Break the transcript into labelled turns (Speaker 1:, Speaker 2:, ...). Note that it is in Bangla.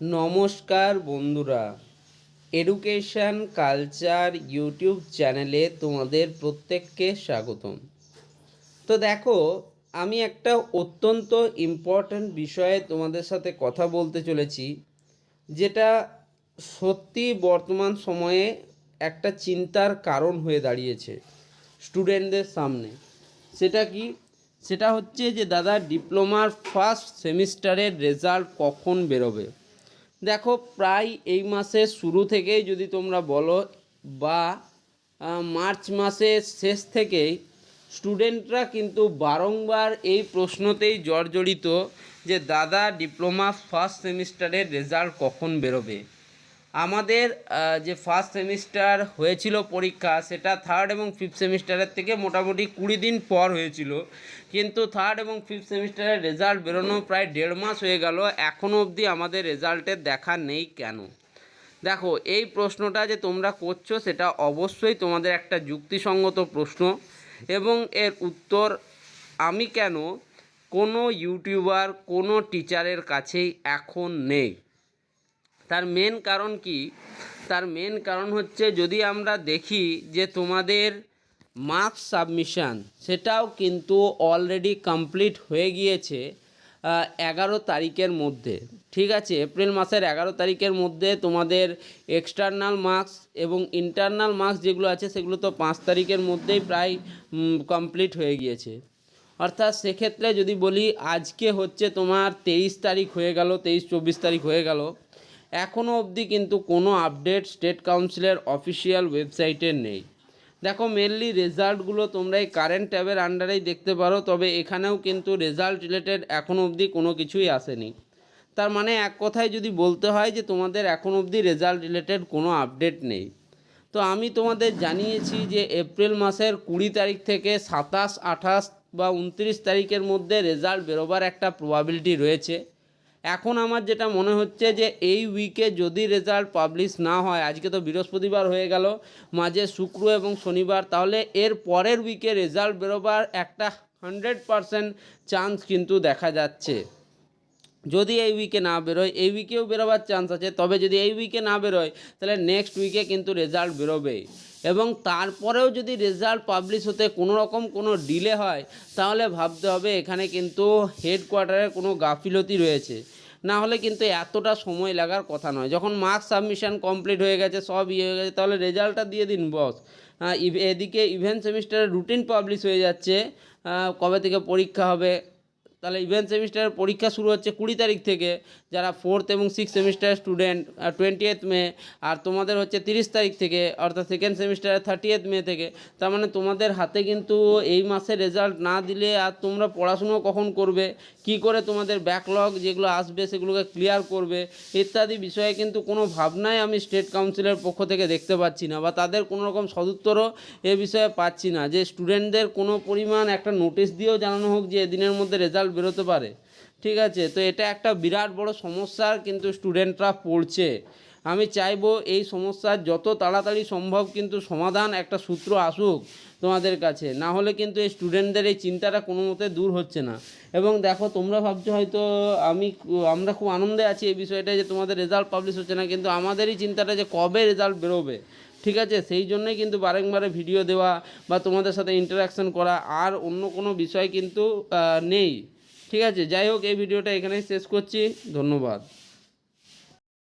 Speaker 1: নমস্কার বন্ধুরা। এডুকেশন কালচার ইউটিউব চ্যানেলে তোমাদের প্রত্যেককে স্বাগতম। তো দেখো, আমি একটা অত্যন্ত ইম্পর্ট্যান্ট বিষয়ে তোমাদের সাথে কথা বলতে চলেছি, যেটা সত্যি বর্তমান সময়ে একটা চিন্তার কারণ হয়ে দাঁড়িয়েছে স্টুডেন্টদের সামনে। সেটা কি? সেটা হচ্ছে যে, দাদা ডিপ্লোমার ফার্স্ট সেমিস্টারের রেজাল্ট কখন বেরোবে? দেখো প্রায় এই মাসের শুরু থেকেই যদি তোমরা বলো বা মার্চ মাসের শেষ থেকেই স্টুডেন্টরা কিন্তু বারংবার এই প্রশ্নতেই জর্জরিত যে, দাদা, ডিপ্লোমা ফার্স্ট সেমিস্টারের রেজাল্ট কখন বেরোবে? আমাদের যে ফার্স্ট সেমিস্টার হয়েছিল পরীক্ষা, সেটা থার্ড এবং ফিফথ সেমিস্টারের থেকে মোটামুটি কুড়ি দিন পর হয়েছিল। কিন্তু থার্ড এবং ফিফথ সেমিস্টারের রেজাল্ট বেরোনো প্রায় দেড় মাস হয়ে গেল। এখনও অবধি আমাদের রেজাল্টের দেখা নেই কেন? দেখো, এই প্রশ্নটা যে তোমরা করছ, সেটা অবশ্যই তোমাদের একটা যুক্তিসঙ্গত প্রশ্ন। এবং এর উত্তর, আমি কেন কোনো ইউটিউবার কোনো টিচারের কাছেই এখন নেই? তার মেন কারণ কি? তার মেন কারণ হচ্ছে যদি আমরা দেখি যে তোমাদের মার্কস সাবমিশান সেটাও কিন্তু অলরেডি কমপ্লিট হয়ে গিয়েছে এগারো তারিখের মধ্যে। ঠিক আছে? এপ্রিল মাসের এগারো তারিখের মধ্যে তোমাদের এক্সটার্নাল মার্কস এবং ইন্টারনাল মার্কস যেগুলো আছে, সেগুলো তো পাঁচ তারিখের মধ্যেই প্রায় কমপ্লিট হয়ে গিয়েছে। অর্থাৎ সেক্ষেত্রে যদি বলি, আজকে হচ্ছে তোমার তেইশ তারিখ হয়ে গেল, তেইশ চব্বিশ তারিখ হয়ে গেল। এখনও অবধি কিন্তু কোনো আপডেট স্টেট কাউন্সিলের অফিসিয়াল ওয়েবসাইটে নেই। দেখো মেনলি রেজাল্টগুলো তোমরা এই কারেন্ট ট্যাবের আন্ডারেই দেখতে পারো, তবে এখানেও কিন্তু রেজাল্ট রিলেটেড এখনও অবধি কোনো কিছুই আসেনি। তার মানে এক কথায় যদি বলতে হয় যে তোমাদের এখন অবধি রেজাল্ট রিলেটেড কোনো আপডেট নেই। তো আমি তোমাদের জানিয়েছি যে এপ্রিল মাসের কুড়ি তারিখ থেকে সাতাশ, আঠাশ বা উনত্রিশ তারিখের মধ্যে রেজাল্ট বেরোবার একটা প্রবাবিলিটি রয়েছে। এখন আমার যেটা মনে হচ্ছে যে এই উইকে যদি রেজাল্ট পাবলিশ না হয়, আজকে তো বৃহস্পতিবার হয়ে গেল, মাঝে শুক্র এবং শনিবার, তাহলে এর পরের উইকে রেজাল্ট বেরোবার একটা হান্ড্রেড পারসেন্ট চান্স কিন্তু দেখা যাচ্ছে। যদি এই উইকে না বেরোয়, এই উইকেও বেরোবার চান্স আছে, তবে যদি এই উইকে না বেরোয়, তাহলে নেক্সট উইকে কিন্তু রেজাল্ট বেরোবে এবং তারপরেও যদি রেজাল্ট পাবলিশ হতে কোনো রকম কোনো ডিলে হয়, তাহলে ভাবতে হবে এখানে কিন্তু হেডকোয়ার্টারের কোনো গাফিলতি রয়েছে। না হলে কিন্তু এতটা সময় লাগার কথা নয়। যখন মার্কস সাবমিশন কমপ্লিট হয়ে গেছে, সব ইয়ে হয়ে গেছে, তাহলে রেজাল্টটা দিয়ে দিন বস এদিকে ইভেন্ট সেমিস্টারের রুটিন পাবলিশ হয়ে যাচ্ছে। কবে থেকে পরীক্ষা হবে তাহলে ইভেন্ট সেমিস্টারের পরীক্ষা শুরু হচ্ছে কুড়ি তারিখ থেকে। যারা ফোর্থ এবং সিক্স সেমিস্টারের স্টুডেন্ট টোয়েন্টি এইথ মে, আর তোমাদের হচ্ছে তিরিশ তারিখ থেকে, অর্থাৎ সেকেন্ড সেমিস্টারের থার্টি এইথ মে থেকে। তার মানে তোমাদের হাতে কিন্তু এই মাসে রেজাল্ট না দিলে আর তোমরা পড়াশুনো কখন করবে? কি করে তোমাদের ব্যাকলগ যেগুলো আসবে সেগুলোকে ক্লিয়ার করবে? ইত্যাদি বিষয়ে কিন্তু কোনো ভাবনাই আমি স্টেট কাউন্সিলের পক্ষ থেকে দেখতে পাচ্ছি না, বা তাদের কোনো রকম সদুত্তরও এ বিষয়ে পাচ্ছি না। যে স্টুডেন্টদের কোনো পরিমাণ একটা নোটিশ দিয়েও জানানো হোক যে এদিনের মধ্যে রেজাল্ট বেরোতে পারে। ঠিক আছে? তো এটা একটা বিরাট বড় সমস্যার কিন্তু স্টুডেন্টরা পড়ছে। আমি চাইব এই সমস্যার যত তাড়াতাড়ি সম্ভব কিন্তু সমাধান একটা সূত্র আসুক তোমাদের কাছে। না হলে কিন্তু এই স্টুডেন্টদের এই চিন্তাটা কোনো মতে দূর হচ্ছে না। এবং দেখো, তোমরা ভাবছ হয়তো আমি আমরা খুব আনন্দে আছি এই বিষয়টা যে তোমাদের রেজাল্ট পাবলিশ হচ্ছে না, কিন্তু আমাদেরই চিন্তাটা যে কবে রেজাল্ট বেরোবে। ঠিক আছে? সেই জন্যই কিন্তু বারেংবারে ভিডিও দেওয়া বা তোমাদের সাথে ইন্টারাকশন করা আর অন্য কোনো বিষয় কিন্তু নেই। ঠিক আছে যাই হোক এই ভিডিওটা এখানেই শেষ করছি ধন্যবাদ।